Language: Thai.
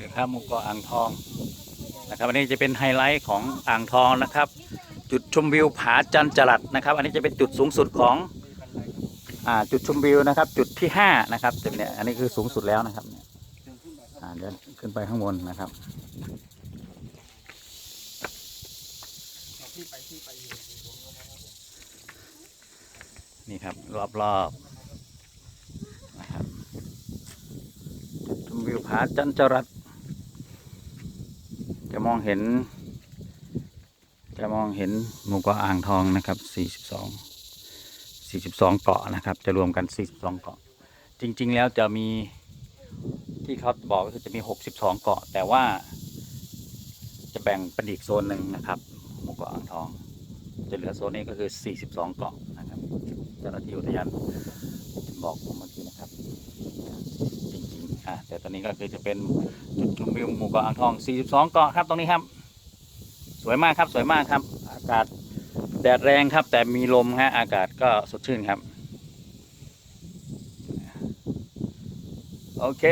นี่ครับมู่เกาะอ่างทองนะครับอันนี้จะเป็นไฮไลท์ของอ่างทองนะครับ จุดชมวิวผาจันจรัดนะครับ อันนี้จะเป็นจุดสูงสุดของอ่าจุดชมวิวนะครับ จุดที่ห้านะครับจุดเนี้ยอันนี้คือสูงสุดแล้วนะครับเนี่ยอ่าเดี๋ยวขึ้นไปข้างบนนะครับนี่ครับรอบๆนะครับจุดชมวิวผาจันจรัด จะมองเห็น จะมองเห็นหมู่เกาะอ่างทองนะครับ 42 42 เกาะนะครับ จะรวมกัน 42 เกาะ จริง ๆ แล้วจะมีที่เขาบอกก็คือจะมี 62 เกาะ แต่ว่าจะแบ่งเป็นอีกโซนหนึ่งนะครับ หมู่เกาะอ่างทอง จะเหลือโซนนี้ก็คือ 42 เกาะนะครับ เจ้าหน้าที่อุทยานบอกผมเมื่อกี้นะครับ จริงๆ อะ แต่ตอนนี้ก็คือจะเป็นจุดชมวิวหมู่เกาะอ่างทอง 42 เกาะครับตรงนี้ครับ สวยมากครับสวยมากครับ อากาศแดดแรงครับ แต่มีลมฮะอากาศก็สดชื่นครับ โอเค